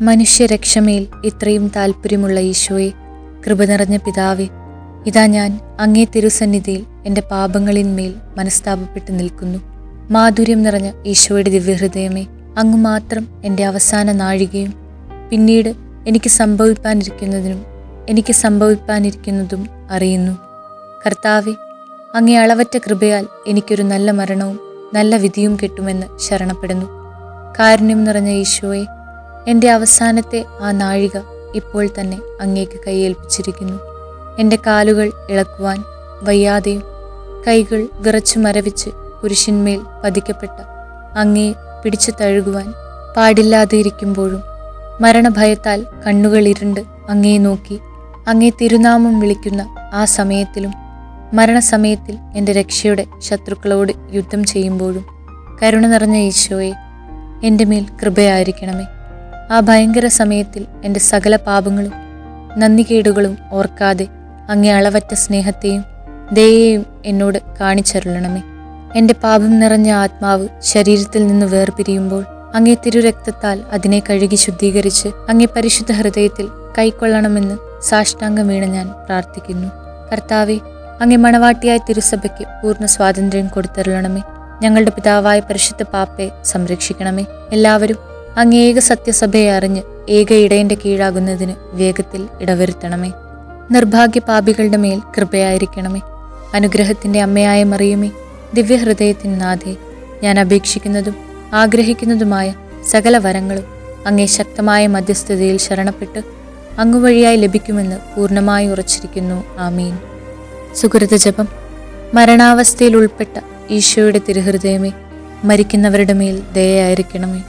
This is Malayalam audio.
മനുഷ്യരക്ഷമയിൽ ഇത്രയും താല്പര്യമുള്ള ഈശോയെ കൃപ നിറഞ്ഞ പിതാവെ ഇതാ ഞാൻ അങ്ങേ തിരുസന്നിധിയിൽ എന്റെ പാപങ്ങളിന്മേൽ മനസ്താപപ്പെട്ട് നിൽക്കുന്നു. മാധുര്യം നിറഞ്ഞ ഈശോയുടെ ദിവ്യഹൃദയമേ അങ്ങ് മാത്രം എന്റെ അവസാന നാഴികയും പിന്നീട് എനിക്ക് സംഭവിപ്പാനിരിക്കുന്നതിനും എനിക്ക് സംഭവിപ്പാനിരിക്കുന്നതും അറിയുന്നു. കർത്താവെ അങ്ങേ അളവറ്റ കൃപയാൽ എനിക്കൊരു നല്ല മരണവും നല്ല വിധിയും കിട്ടുമെന്ന് ശരണപ്പെടുന്നു. കാരുണ്യം നിറഞ്ഞ ഈശോയെ എന്റെ അവസാനത്തെ ആ നാഴിക ഇപ്പോൾ തന്നെ അങ്ങേക്ക് കൈയേൽപ്പിച്ചിരിക്കുന്നു. എന്റെ കാലുകൾ ഇളക്കുവാൻ വയ്യാതെയും കൈകൾ വിറച്ചു മരവിച്ച് കുരിശിന്മേൽ പതിക്കപ്പെട്ട അങ്ങേ പിടിച്ചു തഴുകുവാൻ പാടില്ലാതെ ഇരിക്കുമ്പോഴും മരണഭയത്താൽ കണ്ണുകൾ ഇരുണ്ട് അങ്ങേ നോക്കി അങ്ങേ തിരുനാമം വിളിക്കുന്ന ആ സമയത്തിലും മരണസമയത്തിൽ എന്റെ രക്ഷയുടെ ശത്രുക്കളോട് യുദ്ധം ചെയ്യുമ്പോഴും കരുണ നിറഞ്ഞ ഈശോയെ എന്റെ മേൽ കൃപയായിരിക്കണമേ. ആ ഭയങ്കര സമയത്തിൽ എന്റെ സകല പാപങ്ങളും നന്ദികേടുകളും ഓർക്കാതെ അങ്ങേ അളവറ്റ സ്നേഹത്തെയും ദയയെയും എന്നോട് കാണിച്ചരുളണമേ. എന്റെ പാപം നിറഞ്ഞ ആത്മാവ് ശരീരത്തിൽ നിന്ന് വേർപിരിയുമ്പോൾ അങ്ങേ തിരുരക്തത്താൽ അതിനെ കഴുകി ശുദ്ധീകരിച്ച് അങ്ങേ പരിശുദ്ധ ഹൃദയത്തിൽ കൈക്കൊള്ളണമെന്ന് സാഷ്ടാംഗം വീണ് ഞാൻ പ്രാർത്ഥിക്കുന്നു. കർത്താവെ അങ്ങേ മണവാട്ടിയായ തിരുസഭയ്ക്ക് പൂർണ സ്വാതന്ത്ര്യം കൊടുത്തരുളണമേ. ഞങ്ങളുടെ പിതാവായ പരിശുദ്ധ പാപ്പയെ സംരക്ഷിക്കണമേ. എല്ലാവരും അങ്ങ് ഏക സത്യസഭയെ അറിഞ്ഞ് ഏക ഇടയന്റെ കീഴാകുന്നതിന് വേഗത്തിൽ ഇടവരുത്തണമേ. നിർഭാഗ്യ പാപികളുടെ മേൽ കൃപയായിരിക്കണമേ. അനുഗ്രഹത്തിന്റെ അമ്മയായ മറിയുമേ ദിവ്യഹൃദയത്തിൻ നാഥേ ഞാൻ അപേക്ഷിക്കുന്നതും ആഗ്രഹിക്കുന്നതുമായ സകല വരങ്ങളും അങ്ങേ ശക്തമായ മധ്യസ്ഥതയിൽ ശരണപ്പെട്ട് അങ്ങുവഴിയായി ലഭിക്കുമെന്ന് പൂർണമായി ഉറച്ചിരിക്കുന്നു. ആമീൻ. സുഹൃത ജപം. മരണാവസ്ഥയിൽ ഉൾപ്പെട്ട ഈശോയുടെ തിരുഹൃദയമേ മരിക്കുന്നവരുടെ മേൽ ദയയായിരിക്കണമേ